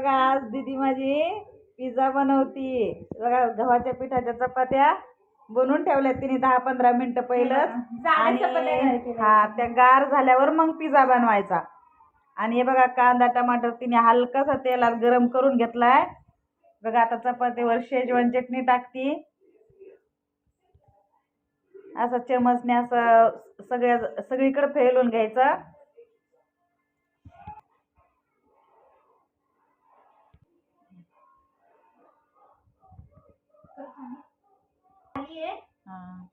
बघा आज दीदी माझी पिझ्झा बनवती. बघा गव्हाच्या पिठाच्या चपात्या बनवून ठेवल्यात तिने दहा पंधरा मिनिटं पहिलं आणि. हा त्या गार झाल्यावर मग पिझ्झा बनवायचा. आणि हे बघा कांदा टमाटर तिने हलकासा तेलात गरम करून घेतलाय. बघा आता चपातीवर शेजवान चटणी टाकती. असं चमचने असं सगळ्या सगळीकडे फैलून घ्यायचं. खाली आहे. हा.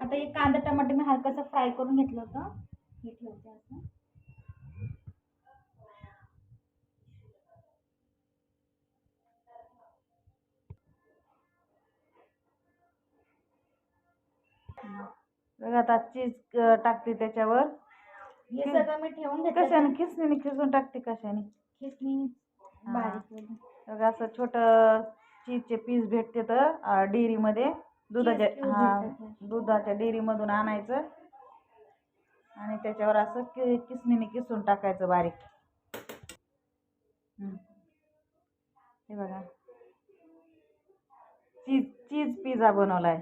आता हे कांदा टमाटे मी हलकासा फ्राय करून घेतलं होतं. हे ठेवते असं बघा आता चीज टाकते त्याच्यावर. हे सगळं मी ठेवून घेतलं कशाने? खिसणीने खिसून टाकते कशाने? खिसणी बारीक केलं. बघा असं छोट चीजचे पीस भेटते तर डेअरीमध्ये दुधाच्या हा भेटतात. दुधाच्या डेअरीमधून आणायचं. आणि त्याच्यावर असं कि किसणीने किसून टाकायचं बारीक. हे बघा. चीज चीज पिझ्झा बनवलाय.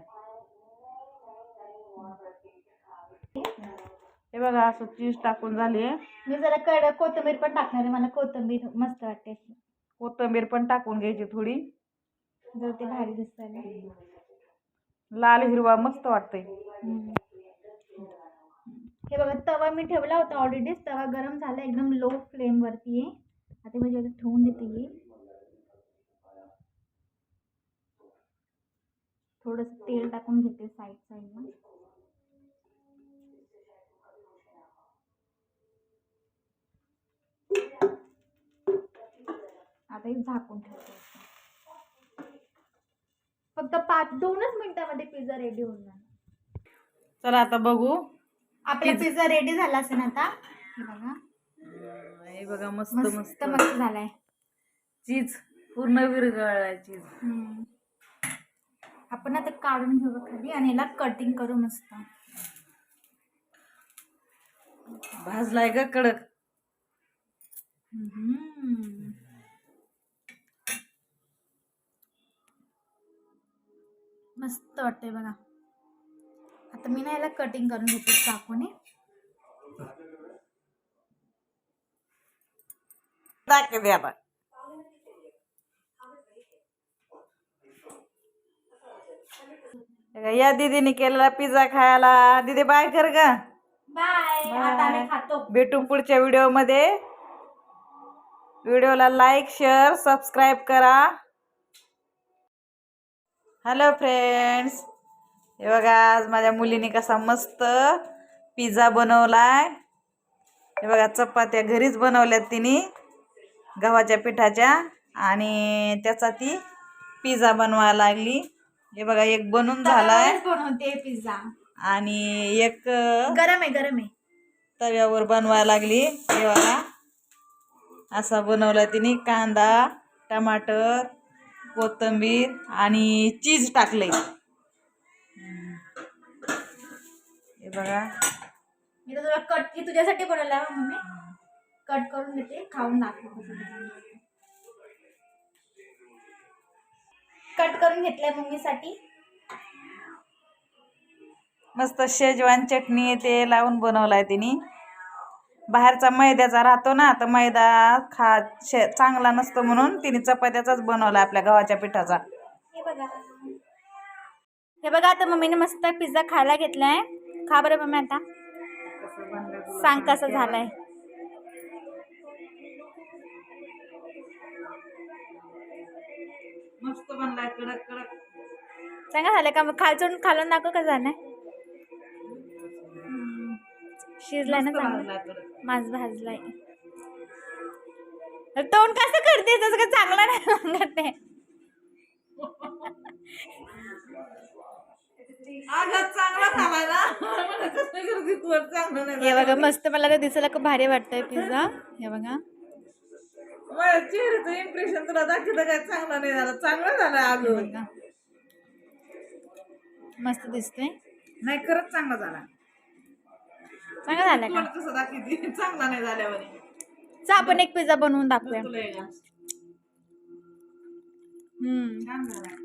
हे बघा असं चीज टाकून झाली मी जरा कड कोथिंबीर पण टाकणार आहे मला कोथिंबीर मस्त वाटते अशी. कोथिंबीर पण टाकून घ्यायची थोडी. जर ते भारी दिसायला. लाल हिरवा मस्त वाटतंय. हे बघा तवा मी ठेवला होता ऑलरेडी तवा गरम झाला एकदम लो फ्लेम वरती आहे. आता मी जेवढं ठेवून देते थोडस तेल टाकून घेते साईड साईडला आता हे झाकून ठेवते. फक्त पाच दोनच मिनिटामध्ये पिझ्झा रेडी होऊन जाणार. चला आता बघू. आपला पिझ्झा रेडी झाला असेल आता. हे बघा. हे बघा मस्त मस्त मस्त. झालाय. चीज पूर्ण विरघळलाय चीज. आपण आता काढून घेऊ खाली आणि याला कटिंग करू मस्त. भाजलाय का कडक? मस्त वाटतंय बघा. आता मी ना याला कटिंग करून घेते चाकूने दाखवते या दीदीने केलेला पिझ्झा खायला. दीदी बाय कर ग. बाय भेटू पुढच्या व्हिडिओमध्ये व्हिडिओला लाईक शेअर सबस्क्राईब करा. हॅलो फ्रेंड्स हे बघा आज माझ्या मुलीने कसा मस्त पिझ्झा बनवलाय. हे बघा चपात्या घरीच बनवल्यात तिने गव्हाच्या पिठाच्या आणि त्याचा ती पिझ्झा बनवायला लागली. हे बघा एक बनून झालाय. बनवते पिझ्झा. आणि एक गरम आहे गरम आहे. तव्यावर बनवायला लागली. हे बघा असा बनवला तिने कांदा टमाटर कोथिंबीर आणि चीज टाकले हे बघा. मी तर तुला कट की तुझ्यासाठी बनवला आहे मम्मी. कट करून देते खाऊन दाखव. कट करून घेतलंय मम्मीसाठी. मस्त शेजवान चटणी ते लावून बनवलाय तिने. बाहेरचा मैद्याचा राहतो ना तर मैदा खा शे चांगला नसतो म्हणून तिने चपात्याचाच बनवला आपल्या गव्हाच्या पिठाचा. हे बघा. हे बघा आता मम्मीने मस्त पिझ्झा खायला घेतलाय. खा बरं मम्मी आता. सांग कसं झालंय. मस्त बनलाय कडक कडक. सांगा झालं का मग? खालचून खालून दाखव का झालंय. शिजलाय ना चांगलं? माझ भाजलाय. तोंड कसं करते? तसं का चांगलं नाही करते. हे बघा मस्त मला तर दिसायला खूप भारी वाटतंय पिझ्झा. हे बघा. चेहऱ्याचं इम्प्रेशन तुला दाखवलं काय? चांगलं नाही झालं. चांगलं झालं बघा. मस्त दिसतोय. नाही खरंच चांगला झाला. चांगला झाला का? तोंड कसं दाखवते? चांगला नाही झाल्यावर. चा आपण एक पिझ्झा बनवून दाखवूया. तुला? हम्म. छान झाला.